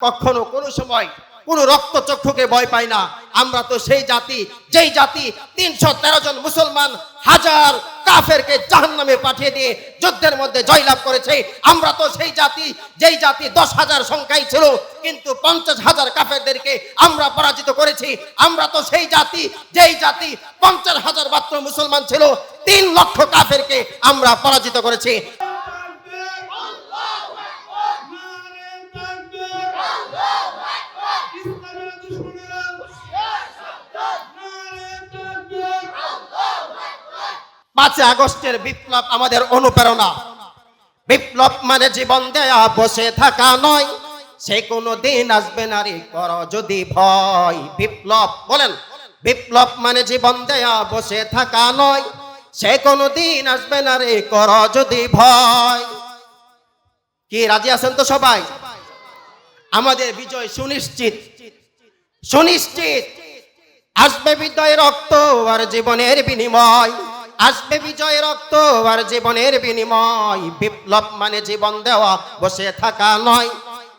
কখনো কোনো সময় কোনো রক্তচক্ষুকে ভয় পাই না। আমরা তো সেই জাতি, যেই জাতি তিনশো তেরো জন মুসলমান হাজার কাফেরকে জাহান নামে পাঠিয়ে দিয়ে যুদ্ধের মধ্যে জয়লাভ করেছে, আমরা তো সেই জাতি, যেই জাতি দশ হাজার সংখ্যায় ছিল, কিন্তু পঞ্চাশ হাজার কাফেরদেরকে আমরা পরাজিত করেছি। আমরা তো সেই জাতি, যেই জাতি পঞ্চাশ হাজার মাত্র মুসলমান ছিল, তিন লক্ষ কাফেরকে আমরা পরাজিত করেছি। পাঁচই আগস্টের বিপ্লব আমাদের অনুপ্রেরণা। বিপ্লব মানে জীবন দেয়া, বসে থাকা নয়। সে কোনো দিন আসবে না রে, কর যদি ভয়। বিপ্লব, বলেন, বিপ্লব মানে জীবন দেয়া, বসে থাকা নয়। সে কোনো দিন আসবে না রে, কর যদি ভয়। কি, রাজি আছেন তো সবাই? আমাদের বিজয় সুনিশ্চিত। সুনিশ্চিত। আসবে বিজয় রক্ত আর জীবনের বিনিময়। আসবে বিজয় রক্ত আর জীবনের বিনিময়। বিপ্লব মানে জীবন দেওয়া, বসে থাকা নয়।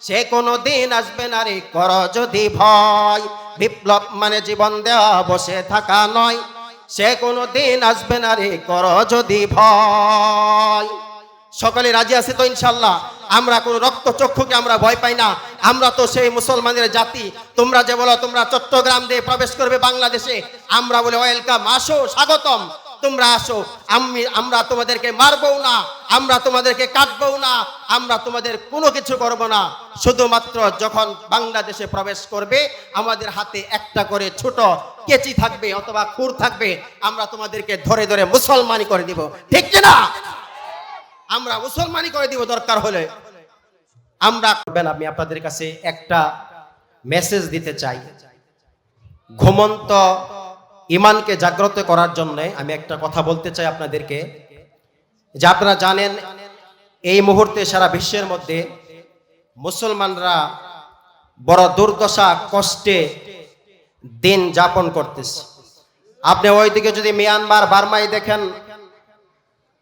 সে কোনো দিন আসবে না রে, কর যদি ভয়। বিপ্লব মানে জীবন দেওয়া, বসে থাকা নয়। সে কোনো দিন আসবে না রে, কর যদি ভয়। সকলে রাজি আছে তো ইনশাল্লাহ? আমরা কোন রক্ত চক্ষুকে আমরা ভয় পাই না। আমরা তো সেই মুসলমানের জাতি। তোমরা যে বলো, তোমরা চট্টগ্রাম দিয়ে প্রবেশ করবে বাংলাদেশে। আমরা বলে, ওয়েলকাম, আসো, স্বাগতম। তোমরা আসো। আমি আমরা তোমাদেরকে মারবো না, আমরা তোমাদেরকে কাটবো না, আমরা তোমাদের কোনো কিছু করব না। শুধুমাত্র যখন বাংলাদেশে প্রবেশ করবে, আমাদের হাতে একটা করে ছোট কেচি থাকবে অথবা খুর থাকবে, আমরা তোমাদেরকে ধরে ধরে মুসলমানি করে দিব। ঠিক না? আমরা মুসলমানি করে দিব দরকার হলে। আমরা করবেন, আমি আপনাদের কাছে একটা মেসেজ দিতে চাই। ঘুমন্ত ইমানকে জাগ্রত করার জন্য আমি একটা কথা বলতে চাই আপনাদেরকে, যে আপনারা জানেন এই মুহূর্তে সারা বিশ্বের মধ্যে মুসলমানরা বড় দুর্দশা, কষ্টে দিন যাপন করতেছে। আপনি ওইদিকে যদি মিয়ানমার বার্মাই দেখেন,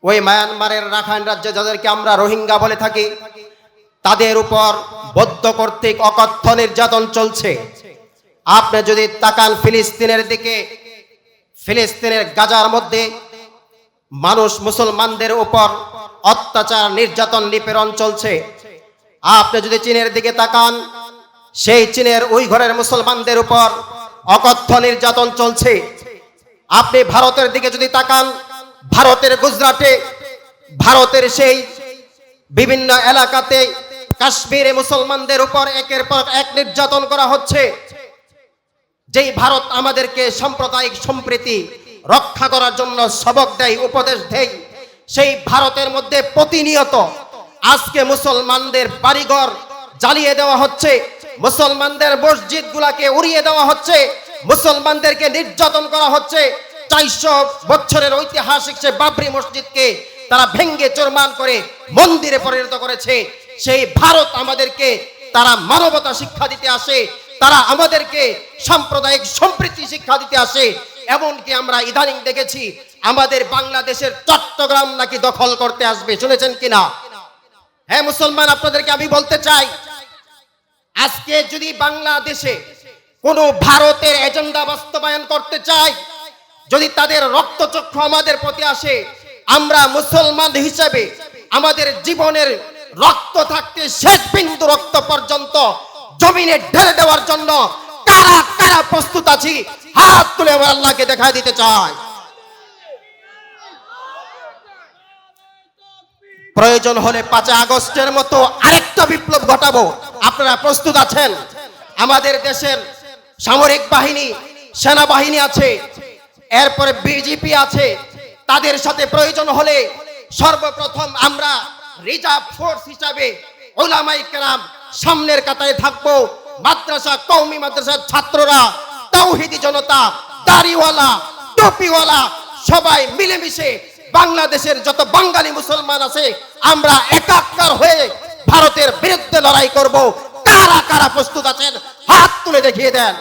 ওই মায়ানমারের রাখাইন রাজ্যে যাদেরকে আমরা রোহিঙ্গা বলে থাকি, তাদের উপর বদ্ধ কর্তৃক অকথ্য নির্যাতন চলছে। আপনি যদি তাকান ফিলিস্তিনের দিকে ফিলিস্তিনের গাজার মধ্যে মানুষ মুসলমানদের উপর অত্যাচার, নির্যাতন, নিপীড়ন চলছে। আপনি যদি চীনের দিকে তাকান, সেই চীনের ওই ঘরের মুসলমানদের উপর অকথ্য নির্যাতন চলছে। আপনি ভারতের দিকে যদি তাকান, ভারতের গুজরাটে, ভারতের সেই বিভিন্ন এলাকাতে কাশ্মীরে মুসলমানদের উপর একের পর এক নির্যাতন করা হচ্ছে। যেই ভারত আমাদেরকে সাম্প্রদায়িক সম্প্রীতি রক্ষা করার জন্য সবক দেয়, উপদেশ দেয়, সেই ভারতের মধ্যে প্রতিনিয়ত আজকে মুসলমানদের বাড়িঘর জ্বালিয়ে দেওয়া হচ্ছে, মুসলমানদের মসজিদ গুলাকে উড়িয়ে দেওয়া হচ্ছে, মুসলমানদেরকে নির্যাতন করা হচ্ছে। চারশো বছরের ঐতিহাসিক সে বাবরি মসজিদকে তারা ভেঙ্গে চোরমান করে মন্দিরে পরিণত করেছে। সেই ভারত আমাদেরকে তারা মানবতা শিক্ষা দিতে আসে তারা আমাদেরকে সাম্প্রদায়িক সম্প্রীতি শিক্ষা দিতে আসে। এমনকি আমরা ইদানিং দেখেছি, আমাদের বাংলাদেশের চট্টগ্রাম নাকি দখল করতে আসবে। শুনেছেন কিনা? হ্যাঁ মুসলমান, আপনাদেরকে আমি বলতে চাই, আজকে যদি বাংলাদেশে কোনো ভারতের এজেন্ডা বাস্তবায়ন করতে চায়, যদি তাদের রক্তচক্ষু আমাদের প্রতি আসে, আমরা মুসলমান হিসেবে আমাদের জীবনের রক্ত থাকতে শেষ বিন্দু রক্ত পর্যন্ত জমিনে ঢেলে দেওয়ার জন্য কারা কারা প্রস্তুত আছি? হাত তুলে আমার আল্লাহকে দেখা দিতে চাই। প্রয়োজন হলে পাঁচই আগস্টের মতো আরেকটা বিপ্লব ঘটাবো। আপনারা প্রস্তুত আছেন? আমাদের দেশের সামরিক বাহিনী, সেনাবাহিনী আছে, এরপরে বিজেপি আছে। তাদের সাথে প্রয়োজন হলে সর্বপ্রথম আমরা রিজার্ভ ফোর্স হিসাবে ওলামাই কেরাম সামনের কাতারে থাকব। মাদ্রাসা কৌমি মাদ্রাসার ছাত্ররা, তাওহিদি জনতা, দাড়িওয়ালা, টুপিওয়ালা, সবাই মিলেমিশে বাংলাদেশের যত বাঙালি মুসলমান আছে, আমরা একাকার হয়ে ভারতের বিরুদ্ধে লড়াই করব। কারা কারা প্রস্তুত আছেন, হাত তুলে দেখিয়ে দেন।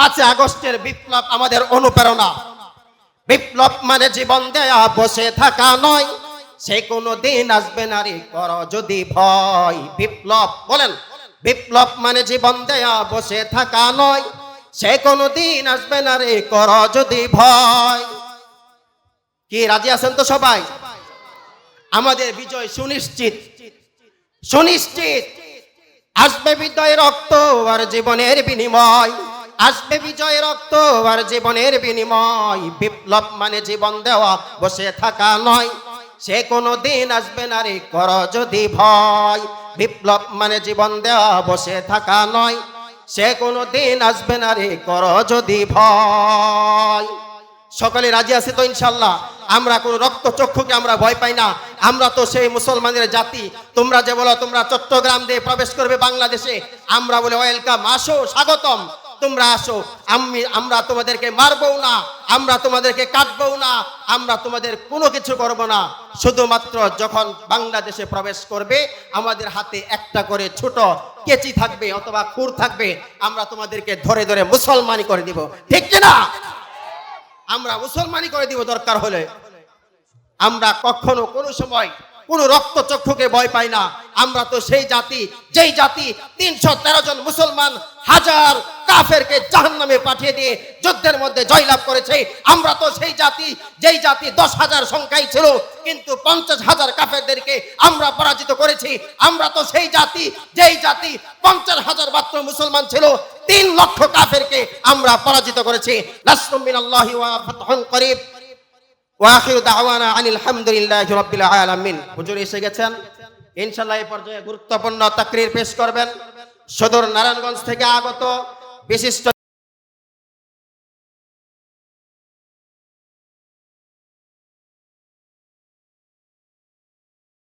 পাঁচই আগস্টের বিপ্লব আমাদের অনুপ্রেরণা। বিপ্লব মানে জীবন দেয়া, বসে থাকা নয়। সে কোনো দিন আসবে না রে, কর যদি ভয়। বিপ্লব, বলেন। বিপ্লব মানে জীবন দেয়া, বসে থাকা নয়। সে কোনো দিন আসবে না রে, কর যদি ভয়। কি, রাজি আছেন তো সবাই? আমাদের বিজয় সুনিশ্চিত। সুনিশ্চিত। আসবে বিজয় রক্ত আর জীবনের বিনিময়। আসবে বিজয় রক্ত আর জীবনের বিনিময়। বিপ্লব মানে জীবন দেওয়া, বসে থাকা নয়। সে কোনো দিন আসবে না রে, কর যদি ভয়। বিপ্লব মানে জীবন দেওয়া, বসে থাকা নয়। সে কোনো দিন আসবে না রে, কর যদি ভয়। সকলে রাজি আছে তো ইনশাল্লাহ? আমরা কোন রক্ত চক্ষুকে আমরা ভয় পাই না। আমরা তো সেই মুসলমানের জাতি। তোমরা যে বলো, তোমরা চট্টগ্রাম দিয়ে প্রবেশ করবে বাংলাদেশে। আমরা বলে, ওয়েলকাম, আসো, স্বাগতম। তোমরা আসো। আমি, আমরা তোমাদেরকে মারবো না, আমরা তোমাদেরকে কাটবো না, আমরা তোমাদের কোনো কিছু করব না। শুধুমাত্র যখন বাংলাদেশে প্রবেশ করবে, আমাদের হাতে একটা করে ছোট কেচি থাকবে অথবা খুর থাকবে, আমরা তোমাদেরকে ধরে ধরে মুসলমানি করে দিব। ঠিক কিনা আমরা মুসলমানি করে দিব দরকার হলে। আমরা কখনো কোনো সময় কোনো রক্ত চক্ষুকে ভয় পাই না। আমরা তো সেই জাতি, যেই জাতি তিনশো তেরো জন মুসলমান হাজার কাফেরকে জাহান নামে পাঠিয়ে দিয়ে যুদ্ধের মধ্যে জয়লাভ করেছে, আমরা তো সেই জাতি, যেই জাতি দশ হাজার সংখ্যাই ছিল, কিন্তু পঞ্চাশ হাজার কাফেরদেরকে আমরা পরাজিত করেছি। আমরা তো সেই জাতি, যেই জাতি পঞ্চাশ হাজার মাত্র মুসলমান ছিল, তিন লক্ষ কাফেরকে আমরা পরাজিত করেছি। নাসরুম মিনাল্লাহি ওয়া ফাতহুন করিব। ওয়াখির দাওয়ানা আনিল হামদুলিল্লাহ রব্বিল আলামিন। হুজুর এসে গেছেন। ইনশাআল্লাহ এই পর্যায়ে গুরুত্বপূর্ণ তাকরির পেশ করবেন। সদর নারায়ণগঞ্জ থেকে আগত বিশিষ্ট